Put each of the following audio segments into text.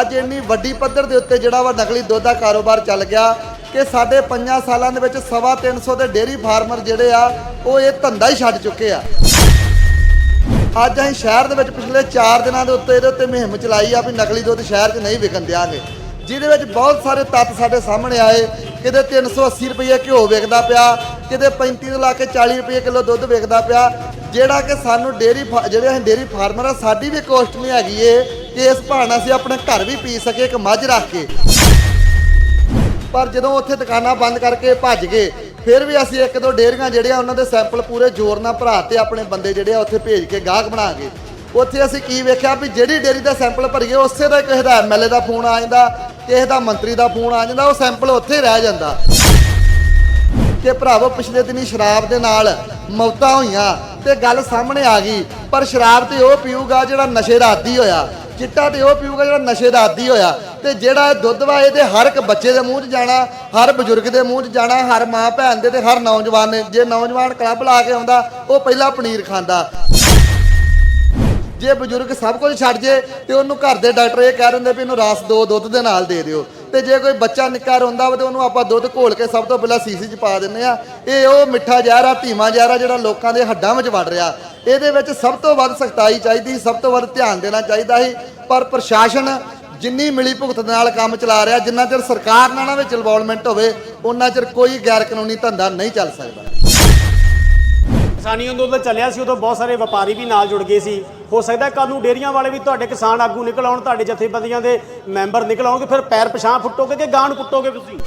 ਅੱਜ ਇੰਨੀ ਵੱਡੀ ਪੱਧਰ ਦੇ ਉੱਤੇ ਜਿਹੜਾ ਵਾ ਨਕਲੀ ਦੁੱਧ ਦਾ ਕਾਰੋਬਾਰ ਚੱਲ ਗਿਆ ਕਿ ਸਾਡੇ 5 ਸਾਲਾਂ ਦੇ ਵਿੱਚ ਸਵਾ ਤਿੰਨ ਸੌ ਦੇ ਡੇਅਰੀ ਫਾਰਮਰ ਜਿਹੜੇ ਆ, ਉਹ ਇਹ ਧੰਦਾ ਹੀ ਛੱਡ ਚੁੱਕੇ ਆ। ਅੱਜ ਅਸੀਂ ਸ਼ਹਿਰ ਦੇ ਵਿੱਚ ਪਿਛਲੇ 4 ਦਿਨਾਂ ਦੇ ਉੱਤੇ ਇਹਦੇ ਉੱਤੇ ਮੁਹਿੰਮ ਚਲਾਈ ਆ ਵੀ ਨਕਲੀ ਦੁੱਧ ਸ਼ਹਿਰ 'ਚ ਨਹੀਂ ਵਿਕਣ ਦਿਆਂਗੇ। ਜਿਹਦੇ ਵਿੱਚ ਬਹੁਤ ਸਾਰੇ ਤੱਤ ਸਾਡੇ ਸਾਹਮਣੇ ਆਏ ਕਿਤੇ 380 ਰੁਪਏ ਘਿਓ ਵਿਕਦਾ ਪਿਆ, ਕਿਤੇ 35 ਤੋਂ ਲਾ ਕੇ 40 ਰੁਪਏ ਕਿਲੋ ਦੁੱਧ ਵਿਕਦਾ ਪਿਆ। ਜਿਹੜਾ ਕਿ ਸਾਨੂੰ ਡੇਅਰੀ ਫਾ- ਜਿਹੜੇ ਅਸੀਂ ਡੇਅਰੀ ਫਾਰਮਰ ਆ, ਸਾਡੀ ਵੀ ਕੋਸਟ ਨਹੀਂ ਹੈਗੀ ਏ ਕਿ ਇਸ ਭਾਣਾ ਅਸੀਂ ਆਪਣੇ ਘਰ ਵੀ ਪੀ ਸਕੇ ਇੱਕ ਮੱਝ ਰੱਖ ਕੇ। ਪਰ ਜਦੋਂ ਉੱਥੇ ਦੁਕਾਨਾਂ ਬੰਦ ਕਰਕੇ ਭੱਜ ਗਏ, ਫਿਰ ਵੀ ਅਸੀਂ ਇੱਕ ਦੋ ਡੇਅਰੀਆਂ ਜਿਹੜੀਆਂ ਉਹਨਾਂ ਦੇ ਸੈਂਪਲ ਪੂਰੇ ਜ਼ੋਰ ਨਾਲ ਭਰਾ ਤੇ ਆਪਣੇ ਬੰਦੇ ਜਿਹੜੇ ਆ ਉੱਥੇ ਭੇਜ ਕੇ ਗਾਹਕ ਬਣਾ ਕੇ ਉੱਥੇ ਅਸੀਂ ਕੀ ਵੇਖਿਆ ਵੀ ਜਿਹੜੀ ਡੇਅਰੀ ਦਾ ਸੈਂਪਲ ਭਰੀਏ, ਉਸੇ ਦਾ ਕਿਸੇ ਦਾ ਐਮਐਲਏ ਦਾ ਫੋਨ ਆ ਜਾਂਦਾ ਕਿਸੇ ਦਾ ਮੰਤਰੀ ਦਾ ਫੋਨ ਆ ਜਾਂਦਾ, ਉਹ ਸੈਂਪਲ ਉੱਥੇ ਰਹਿ ਜਾਂਦਾ। ਕਿ ਭਰਾਵੋ, ਪਿਛਲੇ ਦਿਨੀ ਸ਼ਰਾਬ ਦੇ ਨਾਲ ਮੌਤਾਂ ਹੋਈਆਂ ਤੇ ਗੱਲ ਸਾਹਮਣੇ ਆ ਗਈ, ਪਰ ਸ਼ਰਾਬ ਤੇ ਉਹ ਪੀਊਗਾ ਜਿਹੜਾ ਨਸ਼ੇ ਦਾ ਆਦੀ ਹੋਇਆ, ਚਿੱਟਾ ਤੇ ਉਹ ਪੀਊਗਾ ਜਿਹੜਾ ਨਸ਼ੇ ਦਾ ਆਦੀ ਹੋਇਆ, ਤੇ ਜਿਹੜਾ ਇਹ ਦੁੱਧ ਵਾ, ਇਹਦੇ ਹਰ ਇੱਕ ਬੱਚੇ ਦੇ ਮੂੰਹ 'ਚ ਜਾਣਾ, ਹਰ ਬਜ਼ੁਰਗ ਦੇ ਮੂੰਹ 'ਚ ਜਾਣਾ, ਹਰ ਮਾਂ ਭੈਣ ਦੇ ਤੇ ਹਰ ਨੌਜਵਾਨ ਨੇ, ਜੇ ਨੌਜਵਾਨ ਕਲੱਬ ਲਾ ਕੇ ਆਉਂਦਾ, ਉਹ ਪਹਿਲਾਂ ਪਨੀਰ ਖਾਂਦਾ। ਜੇ ਬਜ਼ੁਰਗ ਸਭ ਕੁਝ ਛੱਡ ਜੇ ਤੇ ਉਹਨੂੰ ਘਰ ਦੇ ਡਾਕਟਰ ਇਹ ਕਹਿ ਦਿੰਦੇ ਵੀ ਇਹਨੂੰ ਰਸ ਦੋ, ਦੁੱਧ ਦੇ ਨਾਲ ਦੇ ਦਿਓ। ਤੇ ਜੇ ਕੋਈ ਬੱਚਾ ਨਿੱਕਾ ਰੋਂਦਾ ਵਾ ਤੇ ਉਹਨੂੰ ਆਪਾਂ ਦੁੱਧ ਘੋਲ ਕੇ ਸਭ ਤੋਂ ਪਹਿਲਾਂ ਸੀਸੀ 'ਚ ਪਾ ਦਿੰਦੇ ਆ ਇਹ ਉਹ ਮਿੱਠਾ ਜ਼ਹਿਰ ਆ ਧੀਮਾ ਜ਼ਹਿਰ ਆ ਜਿਹੜਾ ਲੋਕਾਂ ਦੇ ਹੱਡਾਂ ਵਿੱਚ ਵੜ ਰਿਹਾ। ਇਹਦੇ ਵਿੱਚ ਸਭ ਤੋਂ ਵੱਧ ਸਖਤਾਈ ਚਾਹੀਦੀ, ਸਭ ਤੋਂ ਵੱਧ ਧਿਆਨ ਦੇਣਾ ਚਾਹੀਦਾ ਸੀ। ਪਰ ਪ੍ਰਸ਼ਾਸਨ ਜਿੰਨੀ ਮਿਲੀ ਭੁਗਤ ਦੇ ਨਾਲ ਕੰਮ ਚਲਾ ਰਿਹਾ, ਜਿੰਨਾ ਚਿਰ ਸਰਕਾਰ ਨਾਲ ਨਾ ਵਿੱਚ ਇਨਵੋਲਵਮੈਂਟ ਹੋਵੇ ਉਹਨਾਂ ਚਿਰ ਕੋਈ ਗੈਰ ਕਾਨੂੰਨੀ ਧੰਦਾ ਨਹੀਂ ਚੱਲ ਸਕਦਾ। ਕਿਸਾਨੀ ਅੰਦੋਲਨ ਚੱਲਿਆ ਸੀ, ਉਦੋਂ ਬਹੁਤ ਸਾਰੇ ਵਪਾਰੀ ਵੀ ਨਾਲ ਜੁੜ ਗਏ ਸੀ। ਹੋ ਸਕਦਾ ਕੱਲ੍ਹ ਨੂੰ ਡੇਰੀਆਂ ਵਾਲੇ ਵੀ ਤੁਹਾਡੇ ਕਿਸਾਨ ਆਗੂ ਨਿਕਲ ਆਉਣ, ਤੁਹਾਡੇ ਜਥੇਬੰਦੀਆਂ ਦੇ ਮੈਂਬਰ ਨਿਕਲ ਆਉਣਗੇ, ਫਿਰ ਪੈਰ ਪਛਾਂ ਫੁੱਟੋਗੇ ਕਿ ਗਾਂ ਕੁੱਟੋਗੇ ਤੁਸੀਂ?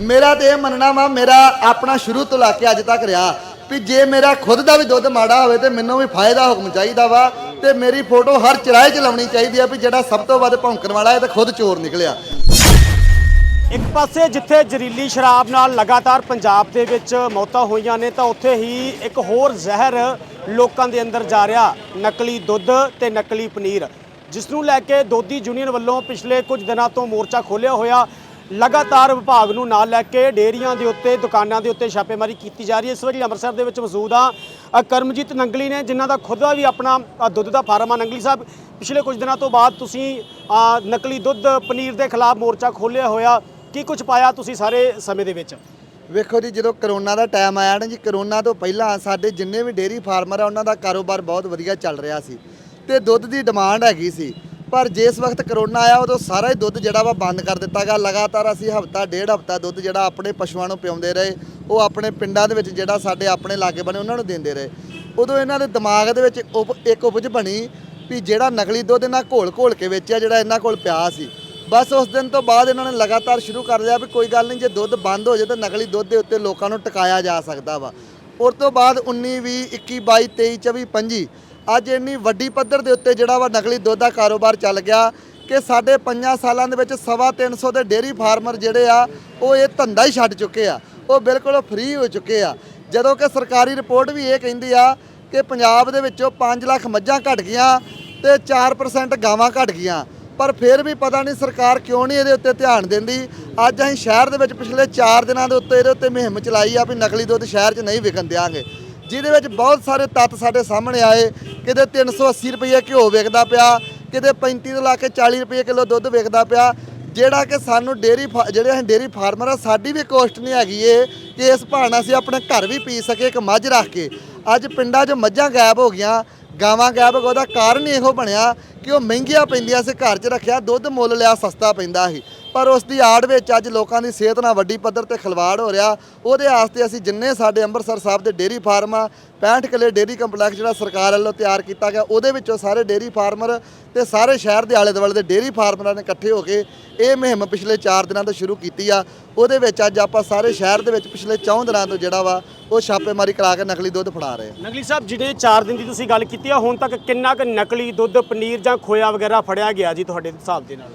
ਮੇਰਾ ਤੇ ਇਹ ਮੰਨਣਾ ਵਾ, ਮੇਰਾ ਆਪਣਾ ਸ਼ੁਰੂ ਤੋਂ ਲਾ ਕੇ ਅੱਜ ਤੱਕ ਰਿਹਾ ਵੀ ਜੇ ਮੇਰਾ ਖੁਦ ਦਾ ਵੀ ਦੁੱਧ ਮਾੜਾ ਹੋਵੇ ਤੇ ਮੈਨੂੰ ਵੀ ਫਾਇਦਾ ਹੁਕਮ ਚਾਹੀਦਾ ਵਾ ਤੇ ਮੇਰੀ ਫੋਟੋ ਹਰ ਚਰਾਏ 'ਚ ਲਾਉਣੀ ਚਾਹੀਦੀ ਆ ਵੀ ਜਿਹੜਾ ਸਭ ਤੋਂ ਵੱਧ ਭੌਂਕਣ ਵਾਲਾ ਹੈ ਤੇ ਖੁਦ ਚੋਰ ਨਿਕਲਿਆ। ਇੱਕ ਪਾਸੇ ਜਿੱਥੇ ਜ਼ਹਿਰੀਲੀ ਸ਼ਰਾਬ ਨਾਲ ਲਗਾਤਾਰ ਪੰਜਾਬ ਦੇ ਵਿੱਚ ਮੌਤਾਂ ਹੋਈਆਂ ਨੇ, ਤਾਂ ਉੱਥੇ ਹੀ ਇੱਕ ਹੋਰ ਜ਼ਹਿਰ ਲੋਕਾਂ ਦੇ ਅੰਦਰ ਜਾ ਰਿਹਾ, ਨਕਲੀ ਦੁੱਧ ਤੇ ਨਕਲੀ ਪਨੀਰ। ਜਿਸ ਨੂੰ ਲੈ ਕੇ ਦੋਦੀ ਯੂਨੀਅਨ ਵੱਲੋਂ ਪਿਛਲੇ ਕੁਝ ਦਿਨਾਂ ਤੋਂ ਮੋਰਚਾ ਖੋਲ੍ਹਿਆ ਹੋਇਆ, ਲਗਾਤਾਰ ਵਿਭਾਗ ਨੂੰ ਨਾਲ ਲੈ ਕੇ ਡੇਅਰੀਆਂ ਦੇ ਉੱਤੇ, ਦੁਕਾਨਾਂ ਦੇ ਉੱਤੇ ਛਾਪੇਮਾਰੀ ਕੀਤੀ ਜਾ ਰਹੀ ਹੈ। ਇਸ ਵਾਰੀ ਅੰਮ੍ਰਿਤਸਰ ਦੇ ਵਿੱਚ ਮੌਜੂਦ ਆ ਕਰਮਜੀਤ ਨੰਗਲੀ ਨੇ, ਜਿਨ੍ਹਾਂ ਦਾ ਖੁਦ ਦਾ ਵੀ ਆਪਣਾ ਦੁੱਧ ਦਾ ਫਾਰਮ ਆ। ਨੰਗਲੀ ਸਾਹਿਬ, ਪਿਛਲੇ ਕੁਝ ਦਿਨਾਂ ਤੋਂ ਬਾਅਦ ਤੁਸੀਂ ਨਕਲੀ ਦੁੱਧ, ਪਨੀਰ ਦੇ ਖਿਲਾਫ ਮੋਰਚਾ ਖੋਲ੍ਹਿਆ ਹੋਇਆ ਕੀ ਕੁਝ ਪਾਇਆ ਤੁਸੀਂ ਸਾਰੇ ਸਮੇਂ ਦੇ ਵਿੱਚ? ਵੇਖੋ ਜੀ, ਜਦੋਂ ਕਰੋਨਾ ਦਾ ਟਾਈਮ ਆਇਆ ਨਾ ਜੀ, ਕਰੋਨਾ ਤੋਂ ਪਹਿਲਾਂ ਸਾਡੇ ਜਿੰਨੇ ਵੀ ਡੇਅਰੀ ਫਾਰਮਰ ਆ, ਉਹਨਾਂ ਦਾ ਕਾਰੋਬਾਰ ਬਹੁਤ ਵਧੀਆ ਚੱਲ ਰਿਹਾ ਸੀ ਤੇ ਦੁੱਧ ਦੀ ਡਿਮਾਂਡ ਹੈਗੀ ਸੀ। ਪਰ ਜਿਸ ਵਕਤ ਕਰੋਨਾ ਆਇਆ, ਉਦੋਂ ਸਾਰਾ ਹੀ ਦੁੱਧ ਜਿਹੜਾ ਵਾ ਬੰਦ ਕਰ ਦਿੱਤਾ ਗਿਆ। ਲਗਾਤਾਰ ਅਸੀਂ ਹਫਤਾ, ਡੇਢ ਹਫਤਾ ਦੁੱਧ ਜਿਹੜਾ ਆਪਣੇ ਪਸ਼ੂਆਂ ਨੂੰ ਪਿਆਉਂਦੇ ਰਹੇ। ਉਹ ਆਪਣੇ ਪਿੰਡਾਂ ਦੇ ਵਿੱਚ ਜਿਹੜਾ ਸਾਡੇ ਆਪਣੇ ਲਾਗੇ ਬਣੇ, ਉਹਨਾਂ ਨੂੰ ਦਿੰਦੇ ਰਹੇ। ਉਦੋਂ ਇਹਨਾਂ ਦੇ ਦਿਮਾਗ ਦੇ ਵਿੱਚ ਉਪ- ਇੱਕ ਉਪਜ ਬਣੀ ਵੀ ਜਿਹੜਾ ਨਕਲੀ ਦੁੱਧ ਇਹਨਾਂ ਘੋਲ ਘੋਲ ਕੇ ਵੇਚਿਆ, ਜਿਹੜਾ ਇਹਨਾਂ ਕੋਲ ਪਿਆ ਸੀ। ਬਸ ਉਸ ਦਿਨ ਤੋਂ ਬਾਅਦ ਇਹਨਾਂ ਨੇ ਲਗਾਤਾਰ ਸ਼ੁਰੂ ਕਰ ਲਿਆ ਵੀ ਕੋਈ ਗੱਲ ਨਹੀਂ, ਜੇ ਦੁੱਧ ਬੰਦ ਹੋ ਜਾਏ ਤਾਂ ਨਕਲੀ ਦੁੱਧ ਦੇ ਉੱਤੇ ਲੋਕਾਂ ਨੂੰ ਟਿਕਾਇਆ ਜਾ ਸਕਦਾ ਵਾ। ਉਸ ਤੋਂ ਬਾਅਦ 19 20 21 22 23 24 25 ਅੱਜ ਇੰਨੀ ਵੱਡੀ ਪੱਧਰ ਦੇ ਉੱਤੇ ਜਿਹੜਾ ਵਾ ਨਕਲੀ ਦੁੱਧ ਦਾ ਕਾਰੋਬਾਰ ਚੱਲ ਗਿਆ ਕਿ ਸਾਡੇ 5 ਸਾਲਾਂ ਦੇ ਵਿੱਚ ਸਵਾ ਤਿੰਨ ਸੌ ਦੇ ਡੇਅਰੀ ਫਾਰਮਰ ਜਿਹੜੇ ਆ, ਉਹ ਇਹ ਧੰਦਾ ਹੀ ਛੱਡ ਚੁੱਕੇ ਆ। ਉਹ ਬਿਲਕੁਲ ਫ੍ਰੀ ਹੋ ਚੁੱਕੇ ਆ। ਜਦੋਂ ਕਿ ਸਰਕਾਰੀ ਰਿਪੋਰਟ ਵੀ ਇਹ ਕਹਿੰਦੀ ਆ ਕਿ ਪੰਜਾਬ ਦੇ ਵਿੱਚੋਂ 5 ਲੱਖ ਮੱਝਾਂ ਘਟ ਗਈਆਂ ਤੇ 4% ਗਾਵਾਂ ਘਟ ਗਈਆਂ। ਪਰ ਫਿਰ ਵੀ ਪਤਾ ਨਹੀਂ ਸਰਕਾਰ ਕਿਉਂ ਨਹੀਂ ਇਹਦੇ ਉੱਤੇ ਧਿਆਨ ਦਿੰਦੀ। ਅੱਜ ਅਸੀਂ ਸ਼ਹਿਰ ਦੇ ਵਿੱਚ ਪਿਛਲੇ 4 ਦਿਨਾਂ ਦੇ ਉੱਤੇ ਇਹਦੇ ਉੱਤੇ ਮੁਹਿੰਮ ਚਲਾਈ ਆ ਵੀ ਨਕਲੀ ਦੁੱਧ ਸ਼ਹਿਰ 'ਚ ਨਹੀਂ ਵਿਕਣ ਦਿਆਂਗੇ। ਜਿਹਦੇ ਵਿੱਚ ਬਹੁਤ ਸਾਰੇ ਤੱਤ ਸਾਡੇ ਸਾਹਮਣੇ ਆਏ। ਕਿਤੇ 380 ਰੁਪਏ ਘਿਓ ਵਿਕਦਾ ਪਿਆ, ਕਿਤੇ 35 ਤੋਂ ਲਾ ਕੇ 40 ਰੁਪਏ ਕਿਲੋ ਦੁੱਧ ਵਿਕਦਾ ਪਿਆ। ਜਿਹੜਾ ਕਿ ਸਾਨੂੰ ਡੇਅਰੀ ਫਾ- ਜਿਹੜੇ ਅਸੀਂ ਡੇਅਰੀ ਫਾਰਮਰ ਆ, ਸਾਡੀ ਵੀ ਕੋਸਟ ਨਹੀਂ ਹੈਗੀ ਏ ਕਿ ਇਸ ਭਾਣਾ ਅਸੀਂ ਆਪਣੇ ਘਰ ਵੀ ਪੀ ਸਕੇ ਇੱਕ ਮੱਝ ਰੱਖ ਕੇ। ਅੱਜ ਪਿੰਡਾਂ 'ਚ ਮੱਝਾਂ ਗਾਇਬ ਹੋ ਗਈਆਂ ਗਾਵਾਂ ਗਾਇਬ ਹੋ ਗਈਆਂ, ਉਹਦਾ ਕਾਰਨ ਇਹੋ ਬਣਿਆ ਕਿ ਉਹ ਮਹਿੰਗੀਆਂ ਪੈਂਦੀਆਂ ਸੀ ਘਰ 'ਚ ਰੱਖਿਆ ਦੁੱਧ ਮੁੱਲ ਲਿਆ ਸਸਤਾ ਪੈਂਦਾ ਸੀ। ਪਰ ਉਸ ਦੀ ਆੜ ਵਿੱਚ ਅੱਜ ਲੋਕਾਂ ਦੀ ਸਿਹਤ ਨਾਲ ਵੱਡੀ ਪੱਧਰ ਤੇ ਖਿਲਵਾੜ ਹੋ ਰਿਹਾ। ਉਹਦੇ ਆਸਤੇ ਅਸੀਂ ਜਿੰਨੇ ਸਾਡੇ ਅੰਮ੍ਰਿਤਸਰ ਸਾਹਿਬ ਦੇ ਡੇਅਰੀ ਫਾਰਮ ਆ 65 ਕਿਲੇ ਡੇਅਰੀ ਕੰਪਲੈਕਸ ਜਿਹੜਾ ਸਰਕਾਰ ਵੱਲੋਂ ਤਿਆਰ ਕੀਤਾ ਗਿਆ, ਉਹਦੇ ਵਿੱਚੋਂ ਸਾਰੇ ਡੇਅਰੀ ਫਾਰਮਰ ਤੇ ਸਾਰੇ ਸ਼ਹਿਰ ਦੇ ਆਲੇ ਦੁਆਲੇ ਦੇ ਡੇਅਰੀ ਫਾਰਮਰਾਂ ਨੇ ਇਕੱਠੇ ਹੋ ਕੇ ਇਹ ਮੁਹਿੰਮ ਪਿਛਲੇ 4 ਦਿਨਾਂ ਤੋਂ ਸ਼ੁਰੂ ਕੀਤੀ ਆ। ਉਹਦੇ ਵਿੱਚ ਅੱਜ ਆਪਾਂ ਸਾਰੇ ਸ਼ਹਿਰ ਦੇ ਵਿੱਚ ਪਿਛਲੇ 4 ਦਿਨਾਂ ਤੋਂ ਜਿਹੜਾ ਵਾ, ਉਹ ਛਾਪੇਮਾਰੀ ਕਰਾ ਕੇ ਨਕਲੀ ਦੁੱਧ ਫੜਾ ਰਹੇ ਆ। ਨਗਲੀ ਸਾਹਿਬ ਜਿਹੜੇ 4 ਦਿਨ ਦੀ ਤੁਸੀਂ ਗੱਲ ਕੀਤੀ ਆ, ਹੁਣ ਤੱਕ ਕਿੰਨਾ ਕੁ ਨਕਲੀ ਦੁੱਧ, ਪਨੀਰ ਜਾਂ ਖੋਇਆ ਵਗੈਰਾ ਫੜਿਆ ਗਿਆ ਜੀ ਤੁਹਾਡੇ ਹਿਸਾਬ ਦੇ ਨਾਲ?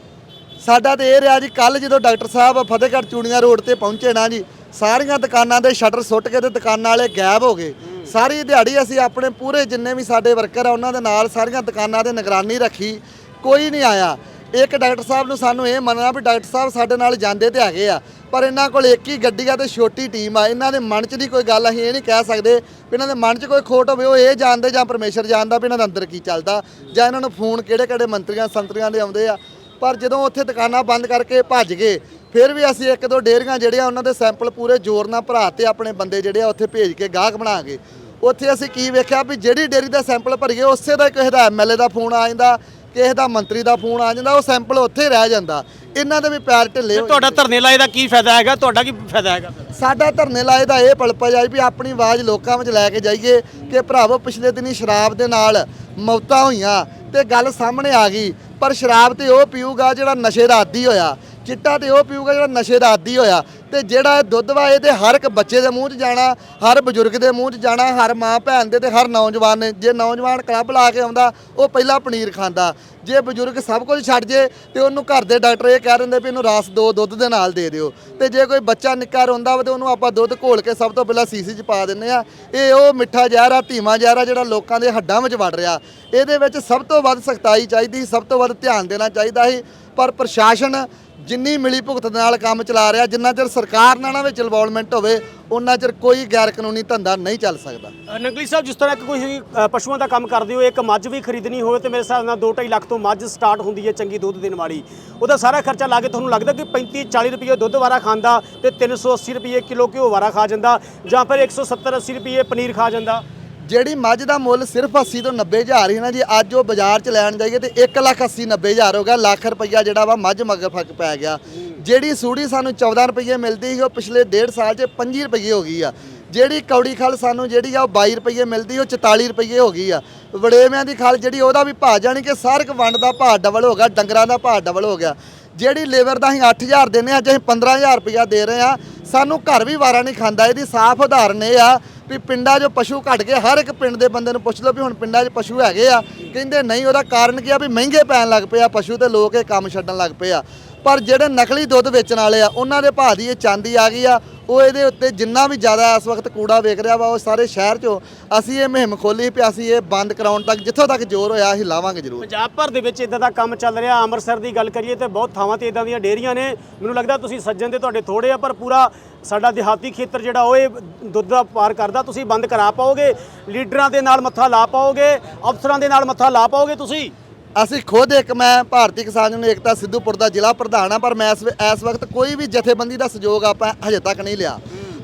ਸਾਡਾ ਤੇ ਇਹ ਰਿਹਾ ਜੀ ਕੱਲ ਜਦੋਂ ਡਾਕਟਰ ਸਾਹਿਬ ਫਤਿਹਗੜ੍ਹ ਚੂੜੀਆਂ ਰੋਡ ਤੇ ਪਹੁੰਚੇ ਨਾ ਜੀ, ਸਾਰੀਆਂ ਦੁਕਾਨਾਂ ਦੇ ਸ਼ਟਰ ਸੁੱਟ ਕੇ ਤੇ ਦੁਕਾਨਾਂ ਵਾਲੇ ਗਾਇਬ ਹੋ ਗਏ। ਸਾਰੀ ਦਿਹਾੜੀ ਅਸੀਂ ਆਪਣੇ ਪੂਰੇ ਜਿੰਨੇ ਵੀ ਸਾਡੇ ਵਰਕਰ ਆ, ਉਹਨਾਂ ਦੇ ਨਾਲ ਸਾਰੀਆਂ ਦੁਕਾਨਾਂ ਦੇ ਨਿਗਰਾਨੀ ਰੱਖੀ, ਕੋਈ ਨਹੀਂ ਆਇਆ। ਇੱਕ ਡਾਕਟਰ ਸਾਹਿਬ ਨੂੰ ਸਾਨੂੰ ਇਹ ਮੰਨਣਾ ਵੀ ਡਾਕਟਰ ਸਾਹਿਬ ਸਾਡੇ ਨਾਲ ਜਾਂਦੇ ਤੇ ਹੈਗੇ ਆ, ਪਰ ਇਹਨਾਂ ਕੋਲ ਇੱਕ ਹੀ ਗੱਡੀ ਆ ਤੇ ਛੋਟੀ ਟੀਮ ਆ। ਇਹਨਾਂ ਦੇ ਮਨ 'ਚ ਨਹੀਂ ਕੋਈ ਗੱਲ, ਅਸੀਂ ਇਹ ਨਹੀਂ ਕਹਿ ਸਕਦੇ ਵੀ ਇਹਨਾਂ ਦੇ ਮਨ 'ਚ ਕੋਈ ਖੋਟ ਹੋਵੇ, ਉਹ ਇਹ ਜਾਣਦੇ ਜਾਂ ਪਰਮੇਸ਼ਰ ਜਾਣਦਾ ਵੀ ਇਹਨਾਂ ਦੇ ਅੰਦਰ ਕੀ ਚੱਲਦਾ ਜਾਂ ਇਹਨਾਂ ਨੂੰ ਫੋਨ ਕਿਹੜੇ ਕਿਹੜੇ ਮੰਤਰੀਆਂ, ਸੰਤਰੀਆਂ ਦੇ ਆਉਂਦੇ ਆ। ਪਰ ਜਦੋਂ ਉੱਥੇ ਦੁਕਾਨਾਂ ਬੰਦ ਕਰਕੇ ਭੱਜ ਗਏ ਫਿਰ ਵੀ ਅਸੀਂ ਇੱਕ ਦੋ ਡੇਅਰੀਆਂ ਜਿਹੜੀਆਂ ਉਹਨਾਂ ਦੇ ਸੈਂਪਲ ਪੂਰੇ ਜ਼ੋਰ ਨਾਲ ਭਰਾ ਤੇ ਆਪਣੇ ਬੰਦੇ ਜਿਹੜੇ ਆ ਉੱਥੇ ਭੇਜ ਕੇ ਗਾਹਕ ਬਣਾ ਗਏ। ਉੱਥੇ ਅਸੀਂ ਕੀ ਵੇਖਿਆ ਵੀ ਜਿਹੜੀ ਡੇਅਰੀ ਦਾ ਸੈਂਪਲ ਭਰੀਏ ਉਸੇ ਦਾ ਕਿਸੇ ਦਾ ਐਮਐਲਏ ਦਾ ਫੋਨ ਆ ਜਾਂਦਾ ਕਿਸੇ ਦਾ ਮੰਤਰੀ ਦਾ ਫੋਨ ਆ ਜਾਂਦਾ ਉਹ ਸੈਂਪਲ ਉੱਥੇ ਹੀ ਰਹਿ ਜਾਂਦਾ। ਇਹਨਾਂ ਦੇ ਵੀ ਪੈਰ ਢਿੱਲੇ ਹੋਏ ਤੁਹਾਡਾ ਧਰਨੇ ਲਾਏ ਦਾ ਕੀ ਫਾਇਦਾ ਹੈਗਾ? ਤੁਹਾਡਾ ਕੀ ਫਾਇਦਾ ਹੈਗਾ? ਸਾਡਾ ਧਰਨੇ ਲਾਏ ਦਾ ਇਹ ਪਲਪਾ ਜਾਈ ਵੀ ਆਪਣੀ ਆਵਾਜ਼ ਲੋਕਾਂ ਵਿੱਚ ਲੈ ਕੇ ਜਾਈਏ ਕਿ ਭਰਾਵੋ ਪਿਛਲੇ ਦਿਨੀ ਸ਼ਰਾਬ ਦੇ ਨਾਲ ਮੌਤਾਂ ਹੋਈਆਂ ਤੇ ਗੱਲ ਸਾਹਮਣੇ ਆ ਗਈ। ਪਰ ਸ਼ਰਾਬ ਤੇ ਉਹ ਪੀਊਗਾ ਜਿਹੜਾ ਨਸ਼ੇ ਦਾ ਆਦੀ ਹੋਇਆ। ਚਿੱਟਾ ਤੇ ਉਹ ਪੀਊਗਾ ਜਿਹੜਾ ਨਸ਼ੇ ਦਾ ਆਦੀ ਹੋਇਆ। ਤੇ ਜਿਹੜਾ ਇਹ ਦੁੱਧ ਵਾ ਇਹ ਤੇ ਹਰ ਇੱਕ ਬੱਚੇ ਦੇ ਮੂੰਹ 'ਚ ਜਾਣਾ, ਹਰ ਬਜ਼ੁਰਗ ਦੇ ਮੂੰਹ 'ਚ ਜਾਣਾ, ਹਰ ਮਾਂ ਭੈਣ ਦੇ ਤੇ ਹਰ ਨੌਜਵਾਨ ਨੇ। ਜੇ ਨੌਜਵਾਨ ਕਲੱਬ ਲਾ ਕੇ ਆਉਂਦਾ, ਉਹ ਪਹਿਲਾਂ ਪਨੀਰ ਖਾਂਦਾ। ਜੇ ਬਜ਼ੁਰਗ ਸਭ ਕੁਝ ਛੱਡ ਜੇ, ਤੇ ਉਹਨੂੰ ਘਰ ਦੇ ਡਾਕਟਰ ਇਹ ਕਹਿ ਦਿੰਦੇ ਵੀ ਇਹਨੂੰ ਰਸ ਦੋ, ਦੁੱਧ ਦੇ ਨਾਲ ਦੇ ਦਿਓ। ਤੇ ਜੇ ਕੋਈ ਬੱਚਾ ਨਿੱਕਾ ਰੋਂਦਾ ਵਾ, ਤੇ ਉਹਨੂੰ ਆਪਾਂ ਦੁੱਧ ਘੋਲ ਕੇ ਸਭ ਤੋਂ ਪਹਿਲਾਂ ਸੀਸੀ 'ਚ ਪਾ ਦਿੰਨੇ ਆ। ਇਹ ਉਹ ਮਿੱਠਾ ਜ਼ਹਿਰ ਆ, ਧੀਮਾ ਜ਼ਹਿਰ ਆ, ਜਿਹੜਾ ਲੋਕਾਂ ਦੇ ਹੱਡਾਂ ਵਿੱਚ ਵੜ ਰਿਹਾ। ਇਹਦੇ ਵਿੱਚ ਸਭ ਤੋਂ ਵੱਧ ਸਖਤਾਈ ਚਾਹੀਦੀ, ਸਭ ਤੋਂ ਵੱਧ ਧਿਆਨ ਦੇਣਾ ਚਾਹੀਦਾ ਸੀ। ਪਰ ਪ੍ਰਸ਼ਾਸਨ ਜਿੰਨੀ ਮਿਲੀ ਭੁਗਤ ਦੇ ਨਾਲ ਕੰਮ ਚਲਾ ਰਿਹਾ ਜਿੰਨਾ ਚਿਰ ਸਰਕਾਰ ਨਾਲ ਨਾ ਵਿੱਚ ਇਨਵੋਲਵਮੈਂਟ ਹੋਵੇ ਉਹਨਾਂ ਚਿਰ ਕੋਈ ਗੈਰ ਕਾਨੂੰਨੀ ਧੰਦਾ ਨਹੀਂ ਚੱਲ ਸਕਦਾ। ਅ, ਨਕਲੀ ਸਾਹਿਬ ਜਿਸ ਤਰ੍ਹਾਂ ਕਿ ਕੋਈ ਪਸ਼ੂਆਂ ਦਾ ਕੰਮ ਕਰਦੇ ਹੋ ਇੱਕ ਮੱਝ ਵੀ ਖਰੀਦਣੀ ਹੋਵੇ ਤੇ ਮੇਰੇ ਹਿਸਾਬ ਨਾਲ 2.5 ਲੱਖ ਤੋਂ ਮੱਝ ਸਟਾਰਟ ਹੁੰਦੀ ਹੈ ਚੰਗੀ ਦੁੱਧ ਦੇਣ ਵਾਲੀ। ਉਹਦਾ ਸਾਰਾ ਖਰਚਾ ਲਾ ਕੇ ਤੁਹਾਨੂੰ ਲੱਗਦਾ ਕਿ 35 40 ਰੁਪਏ ਦੁੱਧ ਵਾਰਾ ਖਾਂਦਾ ਤੇ 380 ਰੁਪਏ ਕਿਲੋ ਘਿਓ ਵਾਰਾ ਖਾ ਜਾਂਦਾ ਜਾਂ ਫਿਰ 170 80 ਰੁਪਏ ਪਨੀਰ ਖਾ ਜਾਂਦਾ? ਜਿਹੜੀ ਮੱਝ ਦਾ ਮੁੱਲ ਸਿਰਫ 80 ਤੋਂ 90 ਹਜ਼ਾਰ ਹੀ ਨਾ ਜੀ, ਅੱਜ ਉਹ ਬਾਜ਼ਾਰ 'ਚ ਲੈਣ ਜਾਈਏ ਤੇ 1 ਲੱਖ 80 90 ਹਜ਼ਾਰ ਹੋ ਗਿਆ, ਲੱਖ ਰੁਪਈਆ ਜਿਹੜਾ ਵਾ ਮੱਝ ਮਗਰ ਫੱਕ ਪੈ ਗਿਆ। ਜਿਹੜੀ ਸੂੜੀ ਸਾਨੂੰ 14 ਰੁਪਈਏ ਮਿਲਦੀ ਸੀ, ਉਹ ਪਿਛਲੇ 1.5 ਸਾਲ 'ਚ 25 ਰੁਪਈਏ ਹੋ ਗਈ ਆ। ਜਿਹੜੀ ਕੌੜੀ ਖਲ ਸਾਨੂੰ ਜਿਹੜੀ ਆ ਉਹ 22 ਰੁਪਏ ਮਿਲਦੀ, ਉਹ 44 ਰੁਪਏ ਹੋ ਗਈ ਆ। ਵੜੇਵਿਆਂ ਦੀ ਖਲ ਜਿਹੜੀ ਉਹਦਾ ਵੀ ਭਾਅ ਜਾਣੀ ਕਿ ਸਾਰਕ ਵੰਡ ਦਾ ਭਾਅ ਡਬਲ ਹੋ ਗਿਆ, ਡੰਗਰਾਂ ਦਾ ਭਾਅ ਡਬਲ ਹੋ ਗਿਆ। ਜਿਹੜੀ ਲੇਬਰ ਦਾ ਅਸੀਂ 8000 ਦਿੰਨੇ ਅੱਜ ਅਸੀਂ 15000 ਰੁਪਇਆ ਦੇ ਰਹੇ ਆ ਸਾਨੂੰ ਘਰ ਵੀ ਵਾਰਾ ਨਹੀਂ ਖਾਂਦਾ। ਇਹਦੀ ਸਾਫ਼ ਉਦਾਹਰਨ ਇਹ ਆ ਵੀ ਪਿੰਡਾਂ 'ਚ ਪਸ਼ੂ ਘਟ ਗਏ, ਹਰ ਇੱਕ ਪਿੰਡ ਦੇ ਬੰਦੇ ਨੂੰ ਪੁੱਛ ਲਓ ਵੀ ਹੁਣ ਪਿੰਡਾਂ 'ਚ ਪਸ਼ੂ ਹੈਗੇ ਆ। ਕਹਿੰਦੇ ਨਹੀਂ, ਉਹਦਾ ਕਾਰਨ ਕੀ ਆ ਵੀ ਮਹਿੰਗੇ ਪੈਣ ਲੱਗ ਪਏ ਆ ਪਸ਼ੂ ਤੇ ਲੋਕ ਇਹ ਕੰਮ ਛੱਡਣ ਲੱਗ ਪਏ ਆ। ਪਰ ਜਿਹੜੇ ਨਕਲੀ ਦੁੱਧ ਵੇਚਣ ਵਾਲੇ ਆ, ਉਹਨਾਂ ਦੇ ਭਾਅ ਦੀ ਇਹ ਚਾਂਦੀ ਆ ਗਈ ਆ। ਉਹ ਇਹਦੇ ਉੱਤੇ ਜਿੰਨਾ ਵੀ ਜ਼ਿਆਦਾ ਇਸ ਵਕਤ ਕੂੜਾ ਵੇਖ ਰਿਹਾ ਵਾ, ਉਹ ਸਾਰੇ ਸ਼ਹਿਰ 'ਚੋਂ ਅਸੀਂ ਇਹ ਮੁਹਿੰਮ ਖੋਲੀ ਵੀ ਅਸੀਂ ਇਹ ਬੰਦ ਕਰਾਉਣ ਤੱਕ, ਜਿੱਥੋਂ ਤੱਕ ਜ਼ੋਰ ਹੋਇਆ, ਅਸੀਂ ਲਾਵਾਂਗੇ ਜ਼ਰੂਰ। ਪੰਜਾਬ ਭਰ ਦੇ ਵਿੱਚ ਇਦਾਂ ਦਾ ਕੰਮ ਚੱਲ ਰਿਹਾ, ਅੰਮ੍ਰਿਤਸਰ ਦੀ ਗੱਲ ਕਰੀਏ ਤੇ ਬਹੁਤ ਥਾਵਾਂ ਤੇ ਇਦਾਂ ਦੀਆਂ ਡੇਅਰੀਆਂ ਨੇ। ਮੈਨੂੰ ਲੱਗਦਾ ਤੁਸੀਂ ਸੱਜਣ ਦੇ ਤੁਹਾਡੇ ਥੋੜੇ ਆ, ਪਰ ਪੂਰਾ ਸਾਡਾ ਦਿਹਾਤੀ ਖੇਤਰ ਜਿਹੜਾ, ਉਹ ਇਹ ਦੁੱਧ ਦਾ ਪਾਰ ਕਰਦਾ। ਤੁਸੀਂ ਬੰਦ ਕਰਾ ਪਾਓਗੇ, ਲੀਡਰਾਂ ਦੇ ਨਾਲ ਮੱਥਾ ਲਾ ਪਾਓਗੇ, ਅਫਸਰਾਂ ਦੇ ਨਾਲ ਮੱਥਾ ਲਾ ਪਾਓਗੇ ਤੁਸੀਂ? ਅਸੀਂ ਖੁਦ ਇੱਕ ਮੈਂ ਭਾਰਤੀ ਕਿਸਾਨ ਯੂਨੀਅਨ ਏਕਤਾ ਸਿੱਧੂਪੁਰ ਦਾ ਜ਼ਿਲ੍ਹਾ ਪ੍ਰਧਾਨ ਆ ਪਰ ਮੈਂ ਇਸ ਇਸ ਵਕਤ ਕੋਈ ਵੀ ਜਥੇਬੰਦੀ ਦਾ ਸਹਿਯੋਗ ਆਪਾਂ ਹਜੇ ਤੱਕ ਨਹੀਂ ਲਿਆ।